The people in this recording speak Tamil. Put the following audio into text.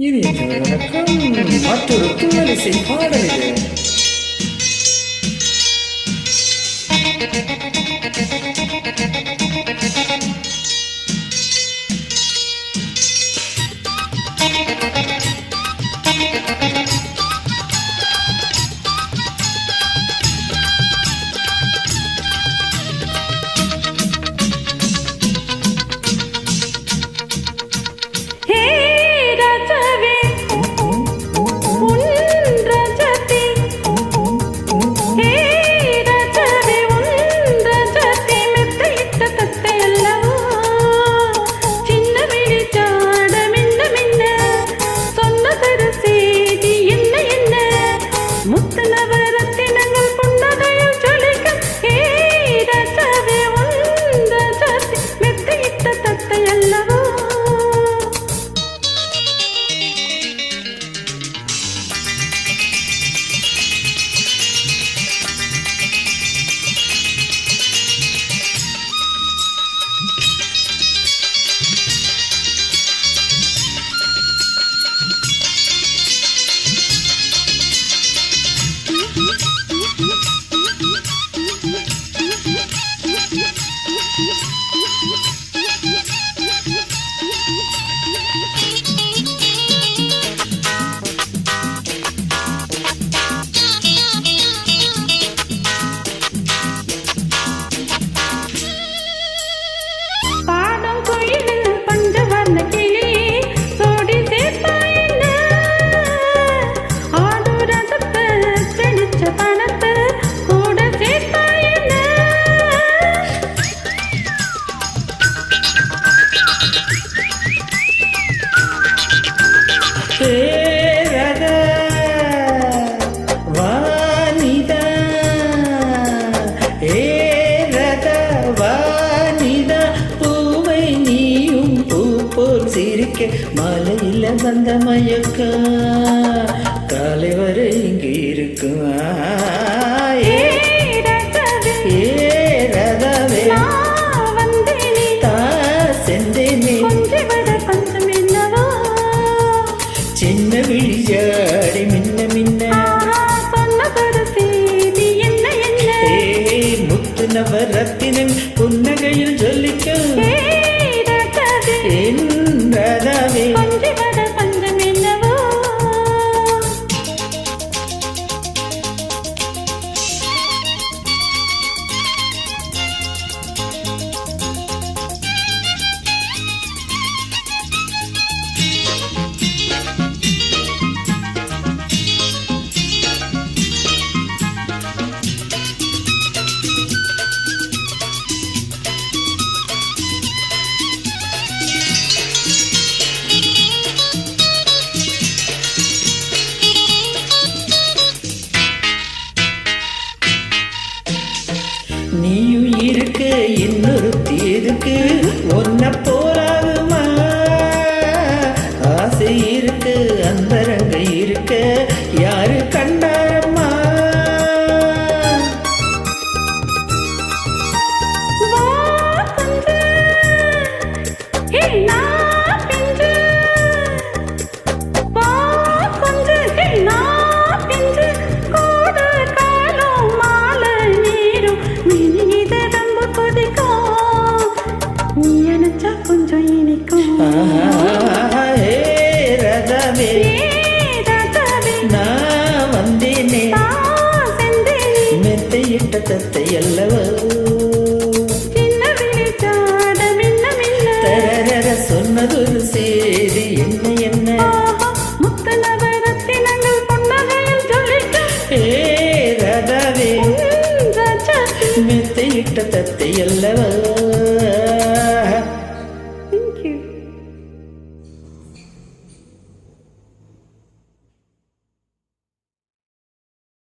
இது வணக்கம். மற்றொரு புன்னலிசை பாடல் இது மயக்க மாலையில் வந்த மயக்க காலை வரை இங்கு இருக்கும் சின்ன விழியாடி மின்ன மின்ன. நவரத்தினன் புன்னகையில் ஜொலிக்கும். என் நந்தனமே நீயும் இருக்கு இன்னொரு தேருக்கு கவே நான் வந்தேனே. மெத்தையிட்ட தத்தை அல்லவோ. தரர சொன்னதொரு செய்தி. என்ன என்ன? ஏ ராதாவே. மெத்தையிட்ட தத்தை அல்லவோ.